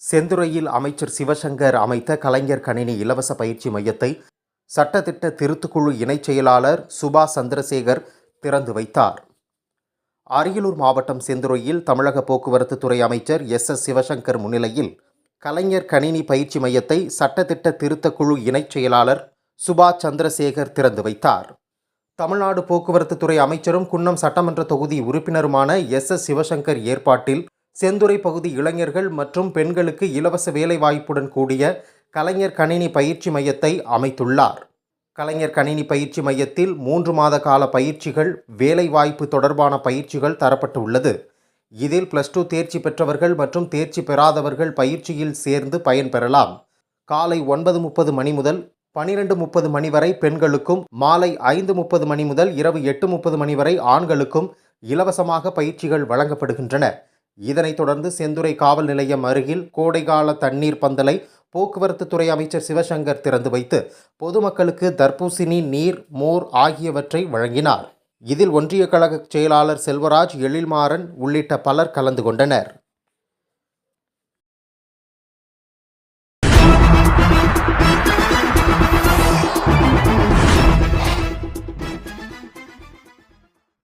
செந்துறையில் அமைச்சர் சிவசங்கர் அமைத்த கலைஞர் கணினி இலவச பயிற்சி மையத்தை சட்டத்திட்ட திருத்துக்குழு இணைச் செயலாளர் சுபா சந்திரசேகர் திறந்து வைத்தார். அரியலூர் மாவட்டம் செந்துறையில் தமிழக போக்குவரத்து துறை அமைச்சர் எஸ். எஸ். சிவசங்கர் முன்னிலையில் கலைஞர் கணினி பயிற்சி மையத்தை சட்டத்திட்ட திருத்தக்குழு இணைச் செயலாளர் சுபா சந்திரசேகர் திறந்து வைத்தார். தமிழ்நாடு போக்குவரத்து துறை அமைச்சரும் குன்னம் சட்டமன்ற தொகுதி உறுப்பினருமான எஸ். எஸ். சிவசங்கர் ஏற்பாட்டில் செந்துறை பகுதி இளைஞர்கள் மற்றும் பெண்களுக்கு இலவச வேலைவாய்ப்புடன் கூடிய கலைஞர் கணினி பயிற்சி மையத்தை அமைத்துள்ளார். கலைஞர் கணினி பயிற்சி மையத்தில் மூன்று மாத கால பயிற்சிகள் வேலைவாய்ப்பு தொடர்பான பயிற்சிகள் தரப்பட்டு உள்ளது இதில் பிளஸ் டூ தேர்ச்சி பெற்றவர்கள் மற்றும் தேர்ச்சி பெறாதவர்கள் பயிற்சியில் சேர்ந்து பயன்பெறலாம் காலை ஒன்பது முப்பது மணி முதல் பனிரெண்டு முப்பது மணி வரை பெண்களுக்கும் மாலை ஐந்து முப்பது மணி முதல் இரவு எட்டு முப்பது மணி வரை ஆண்களுக்கும் இலவசமாக பயிற்சிகள் வழங்கப்படுகின்றன. இதனைத் தொடர்ந்து செந்துறை காவல் நிலையம் அருகில் கோடைகால தண்ணீர் பந்தலை போக்குவரத்து துறை அமைச்சர் சிவசங்கர் திறந்து வைத்து பொதுமக்களுக்கு தர்பூசணி நீர் மோர் ஆகியவற்றை வழங்கினார். இதில் ஒன்றிய கழக செயலாளர் செல்வராஜ் எழில்மாறன் உள்ளிட்ட பலர் கலந்து கொண்டனர்.